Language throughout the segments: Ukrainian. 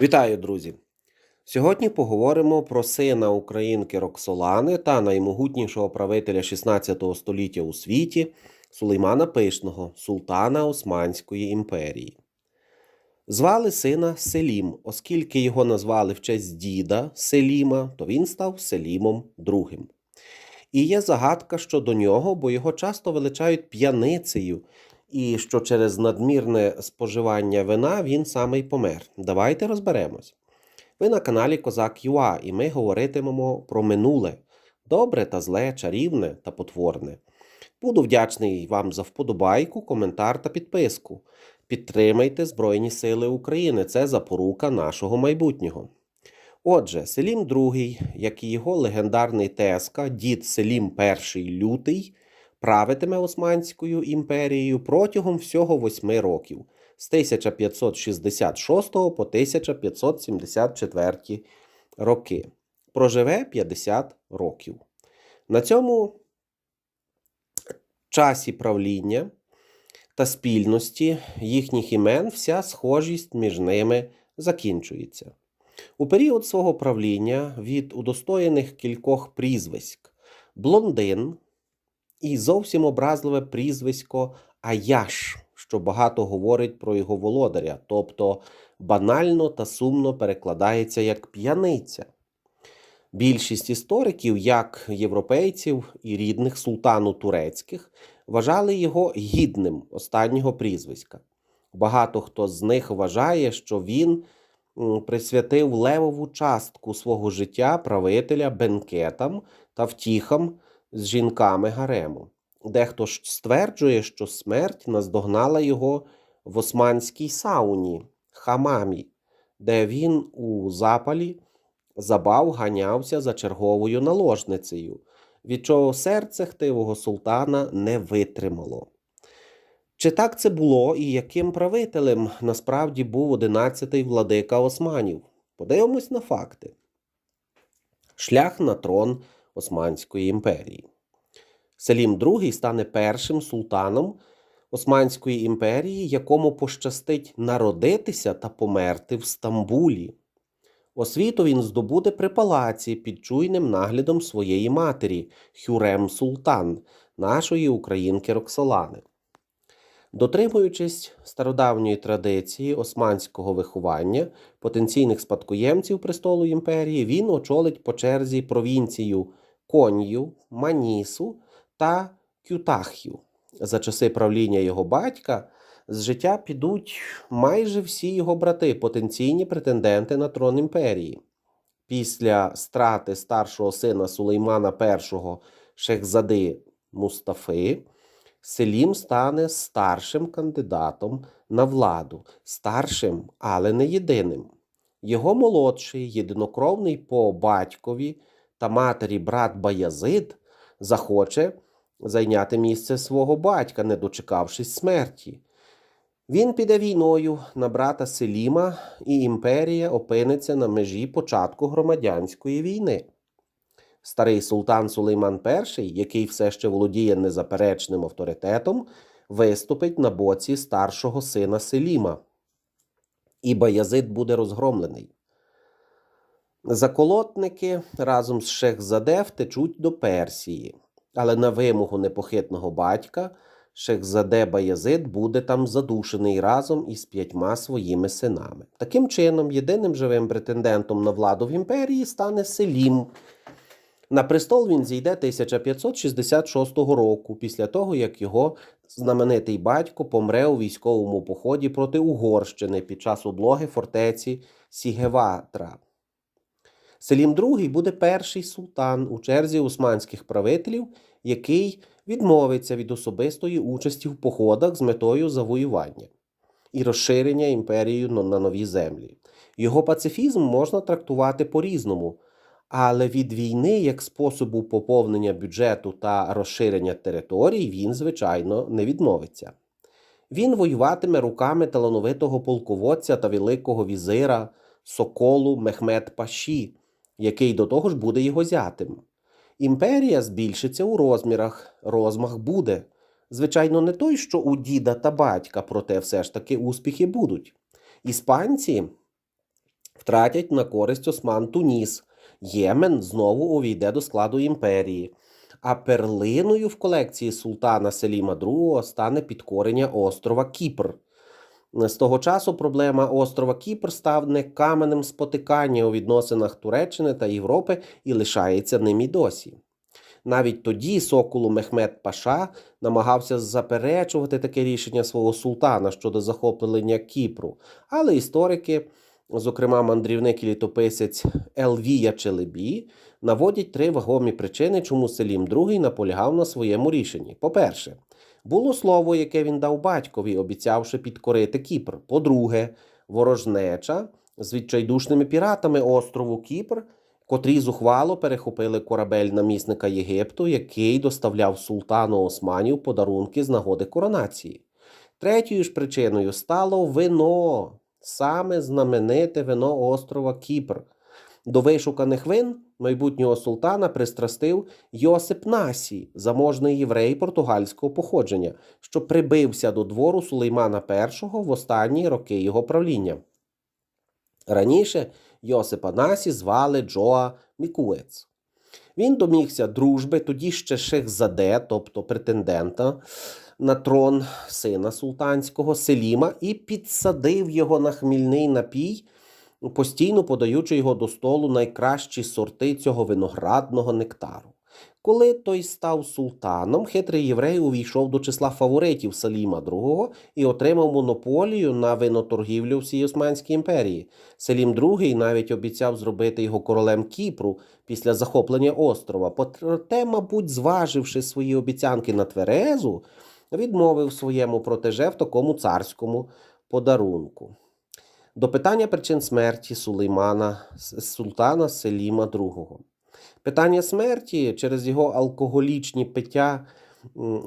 Вітаю, друзі! Сьогодні поговоримо про сина українки Роксолани та наймогутнішого правителя 16 століття у світі Сулеймана Пишного, султана Османської імперії. Звали сина Селім, оскільки його назвали в честь діда Селіма, то він став Селімом II. І є загадка щодо нього, бо його часто величають п'яницею, і що через надмірне споживання вина він саме й помер. Давайте розберемось. Ви на каналі Козак ЮА, і ми говоритимемо про минуле добре та зле, чарівне та потворне. Буду вдячний вам за вподобайку, коментар та підписку. Підтримайте Збройні Сили України. Це запорука нашого майбутнього. Отже, Селім II, як і його легендарний Теска, дід Селім І Лютий, правитиме Османською імперією протягом всього восьми років з 1566 по 1574 роки. Проживе 50 років. На цьому часі правління та спільності їхніх імен вся схожість між ними закінчується. У період свого правління від удостоєних кількох прізвиськ блондин і зовсім образливе прізвисько Аяш, що багато говорить про його володаря, тобто банально та сумно перекладається як п'яниця. Більшість істориків, як європейців і рідних султану турецьких, вважали його гідним останнього прізвиська. Багато хто з них вважає, що він присвятив левову частку свого життя правителя бенкетам та втіхам з жінками гарему. Дехто ж стверджує, що смерть наздогнала його в османській сауні хамамі, де він у запалі забав ганявся за черговою наложницею, від чого серце хтивого султана не витримало. Чи так це було і яким правителем насправді був одинадцятий владика Османів? Подивимось на факти. Шлях на трон Османської імперії. Селім II стане першим султаном Османської імперії, якому пощастить народитися та померти в Стамбулі. Освіту він здобуде при палаці під чуйним наглядом своєї матері Хюрем Султан, нашої українки Роксолани. Дотримуючись стародавньої традиції османського виховання потенційних спадкоємців престолу імперії, він очолить по черзі провінцію Конью, Манісу та Кютах'ю. За часи правління його батька з життя підуть майже всі його брати, потенційні претенденти на трон імперії. Після страти старшого сина Сулеймана І Шехзади Мустафи, Селім стане старшим кандидатом на владу, старшим, але не єдиним. Його молодший, єдинокровний по батькові та матері брат Баязид захоче зайняти місце свого батька, не дочекавшись смерті. Він піде війною на брата Селіма, і імперія опиниться на межі початку громадянської війни. Старий султан Сулейман І, який все ще володіє незаперечним авторитетом, виступить на боці старшого сина Селіма, і Баязид буде розгромлений. Заколотники разом з Шехзаде втечуть до Персії, але на вимогу непохитного батька Шехзаде Баязид буде там задушений разом із п'ятьма своїми синами. Таким чином, єдиним живим претендентом на владу в імперії стане Селім. На престол він зійде 1566 року, після того, як його знаменитий батько помре у військовому поході проти Угорщини під час облоги фортеці Сігеватра. Селім II буде перший султан у черзі османських правителів, який відмовиться від особистої участі в походах з метою завоювання і розширення імперії на нові землі. Його пацифізм можна трактувати по-різному, але від війни як способу поповнення бюджету та розширення територій він, звичайно, не відмовиться. Він воюватиме руками талановитого полководця та великого візира Соколу Мехмед Паші, який до того ж буде його зятем. Імперія збільшиться у розмірах, розмах буде. Звичайно, не той, що у діда та батька, проте все ж таки успіхи будуть. Іспанці втратять на користь Осман Туніс. Ємен знову увійде до складу імперії. А перлиною в колекції султана Селіма II стане підкорення острова Кіпр. З того часу проблема острова Кіпр стане каменем спотикання у відносинах Туреччини та Європи і лишається ним і досі. Навіть тоді Соколу Мехмед Паша намагався заперечувати таке рішення свого султана щодо захоплення Кіпру, але історики, зокрема мандрівник і літописець Елвія Челебі, наводять три вагомі причини, чому Селім II наполягав на своєму рішенні. По-перше, було слово, яке він дав батькові, обіцявши підкорити Кіпр. По-друге, ворожнеча з відчайдушними піратами острову Кіпр, котрі зухвало перехопили корабель намісника Єгипту, який доставляв султану Османів подарунки з нагоди коронації. Третьою ж причиною стало вино, саме знамените вино острова Кіпр. До вишуканих вин майбутнього султана пристрастив Йосип Насі, заможний єврей португальського походження, що прибився до двору Сулеймана І в останні роки його правління. Раніше Йосипа Насі звали Джоа Мікуец. Він домігся дружби тоді ще Шехзаде, тобто претендента на трон сина султанського Селіма, і підсадив його на хмільний напій, постійно подаючи його до столу найкращі сорти цього виноградного нектару. Коли той став султаном, хитрий єврей увійшов до числа фаворитів Саліма II і отримав монополію на виноторгівлю всій Османській імперії. Селім II навіть обіцяв зробити його королем Кіпру після захоплення острова. Проте, мабуть, зваживши свої обіцянки на тверезу, відмовив своєму протеже в такому царському подарунку. До питання причин смерті Сулеймана Султана Селіма II. Питання смерті через його алкоголічні пиття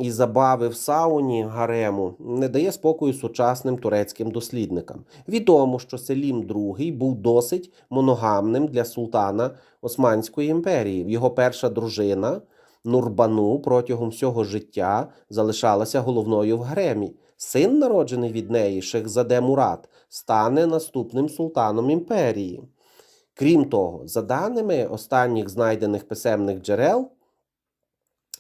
і забави в сауні гарему не дає спокою сучасним турецьким дослідникам. Відомо, що Селім II був досить моногамним для султана Османської імперії. Його перша дружина Нурбану протягом всього життя залишалася головною в гаремі. Син, народжений від неї, Шехзаде Мурат, стане наступним султаном імперії. Крім того, за даними останніх знайдених писемних джерел,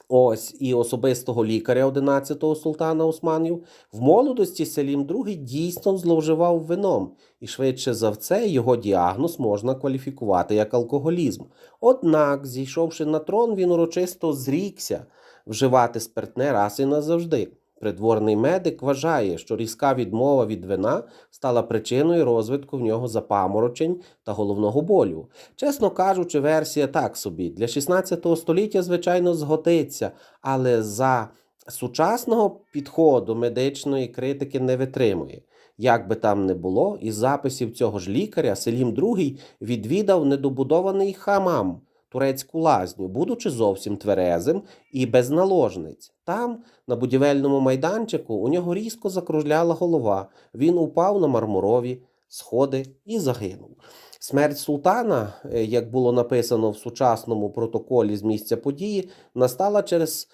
ось і особистого лікаря 11-го султана Османів, в молодості Селім II дійсно зловживав вином, і швидше за все його діагноз можна кваліфікувати як алкоголізм. Однак, зійшовши на трон, він урочисто зрікся вживати спиртне раз і назавжди. Придворний медик вважає, що різка відмова від вина стала причиною розвитку в нього запаморочень та головного болю. Чесно кажучи, версія так собі. Для 16 століття, звичайно, згодиться, але за сучасного підходу медичної критики не витримує. Як би там не було, із записів цього ж лікаря Селім II відвідав недобудований хамам турецьку лазню, будучи зовсім тверезим і без наложниць. Там, на будівельному майданчику, у нього різко закружляла голова. Він упав на мармурові сходи і загинув. Смерть султана, е, як було написано в сучасному протоколі з місця події, настала через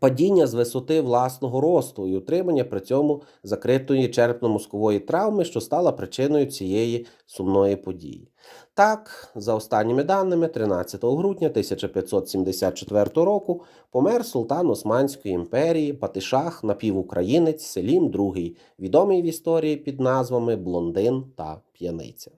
падіння з висоти власного росту і утримання при цьому закритої черепно-мозкової травми, що стала причиною цієї сумної події. Так, за останніми даними, 13 грудня 1574 року помер султан Османської імперії Патишах напівукраїнець Селім II, відомий в історії під назвами Блондин та П'яниця.